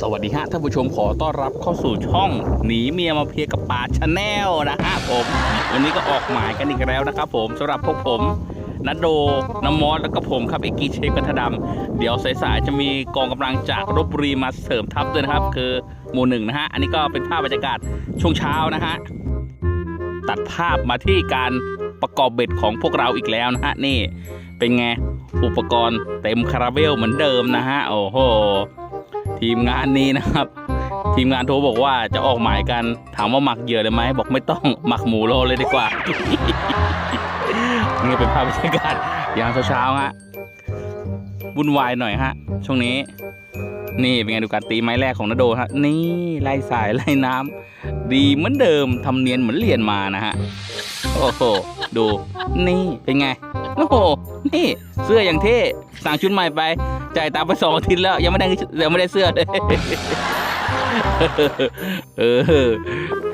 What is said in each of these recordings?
สวัสดีฮะท่านผู้ชมขอต้อนรับเข้าสู่ช่องหนีเมียมาเพียกับป่าชาแนลนะฮะผม วันนี้ก็ออกหมายกันอีกแล้วนะครับผมสำหรับพวกผมนัดโดน้ำมอสแล้วก็ผมครับเอกีเชฟกัทดำเดี๋ยวสายๆจะมีกองกำลังจากรบบุรีมาเสริมทัพด้วยนะครับ คือหมู่หนึ่งนะฮะอันนี้ก็เป็นภาพบรรยากาศช่วงเช้านะฮะตัดภาพมาที่การประกอบเบ็ดของพวกเราอีกแล้วนะฮะนี่เป็นไงอุปกรณ์เต็มคาราเบลเหมือนเดิมนะฮะโอ้โห ทีมงานนี้นะครับ ทีมงานโทรบอกว่าจะออกหมายกันถามว่าหมักเหยื่อเลยไหมบอกไม่ต้องหมักหมูโรเลยดีกว่านี่เป็นภาพบรรยากาศยามเช้าๆฮะวุ่นวายหน่อยฮะ ช่วงนี้ นี่เป็นไงดูการตีไม้แรกของนโดฮะนี่ไล่สายไล่น้ำดีเหมือนเดิมทำเนียนเหมือนเรียนมานะฮะโอ้โหดู นี่เป็นไงโอ้โหนี่เสื้ออย่างเท่สั่งชุดใหม่ไป จ่ายตามไปสองอาทิตย์แล้ว ยังไม่ได้ยังไม่ได้เสื้อเลยเออ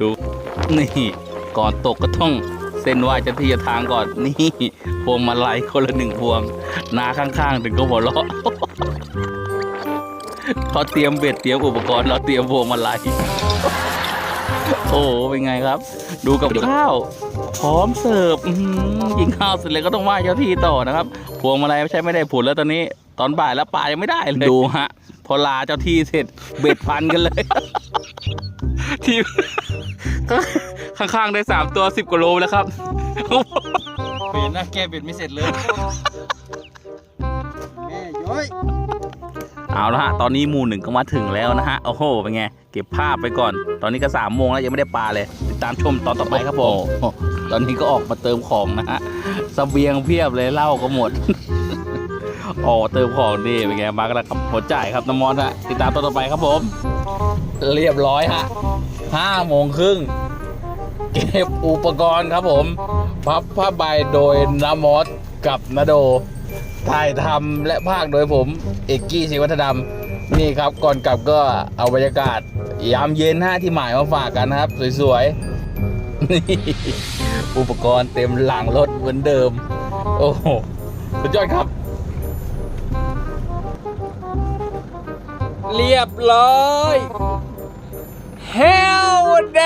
ดูนี่ก่อนตกก็ต้องเส้นไหวเจะที่จะทางก่อนนี่พวงมาลัยคนละหนึ่งพวงนาข้างๆถึงก็หัวเราะเขาเตรียมเบ็ดเตรียมอุปกรณ์เราเตรียมพวงมาลัยโอ้เป็นไงครับ ดูกับข้าว พร้อมเสิร์ฟอื้อหือกินข้าวเสร็จเลยก็ต้องไหว้เจ้าที่ต่อนะครับ พวงมาลัยไม่ใช่ไม่ได้ผลแล้วตอนนี้ ตอนบ่ายแล้วปลายังไม่ได้เลยดูฮะ พอลาเจ้าที่เสร็จเบ็ดพันกันเลย ทีมข้างๆได้สามตัวสิบกว่าโลแล้วครับเปลี่ยนหน้าแก้เบ็ดไม่เสร็จเลยแม่ย้อยเอาละฮะ ตอนนี้หมู่หนึ่งก็มาถึงแล้วนะฮะ โอ้โห เป็นไง เก็บภาพไปก่อน ตอนนี้ก็สามโมงแล้วยังไม่ได้ปลาเลย ติดตามชมตอนต่อไปครับผมโอ้โหตอนนี้ก็ออกมาเติมของนะฮะสเสบียงเพียบเลยเหล้าก็หมด อ๋อเติมของดีเป็นไงมากันแล้วครับหัวจ่ายครับน้ำมอนฮะติดตามตอนต่อไปครับผม เรียบร้อยฮะห้าโมงครึ่งเก็บอุปกรณ์ครับผม พับผ้าใบโดยน้ำมอสกับนาโดถ่ายทำและภาคโดยผม เอกกี้ศิวัฒนดำนี่ครับก่อนกลับก็เอาบรรยากาศยามเย็นฮะที่หมายมาฝากกันนะครับ สวยๆนี่อุปกรณ์เต็มหลังรถเหมือนเดิม โอ้โหสุดยอดครับ เรียบร้อยเฮลเด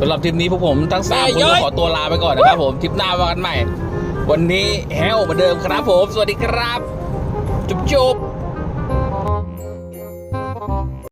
สำหรับทริปนี้พวกผมทั้งสามคนก็ขอตัวลาไปก่อนนะครับผมทริปหน้าว่ากันใหม่ วันนี้แฮลเหมือนเดิมครับผม สวัสดีครับ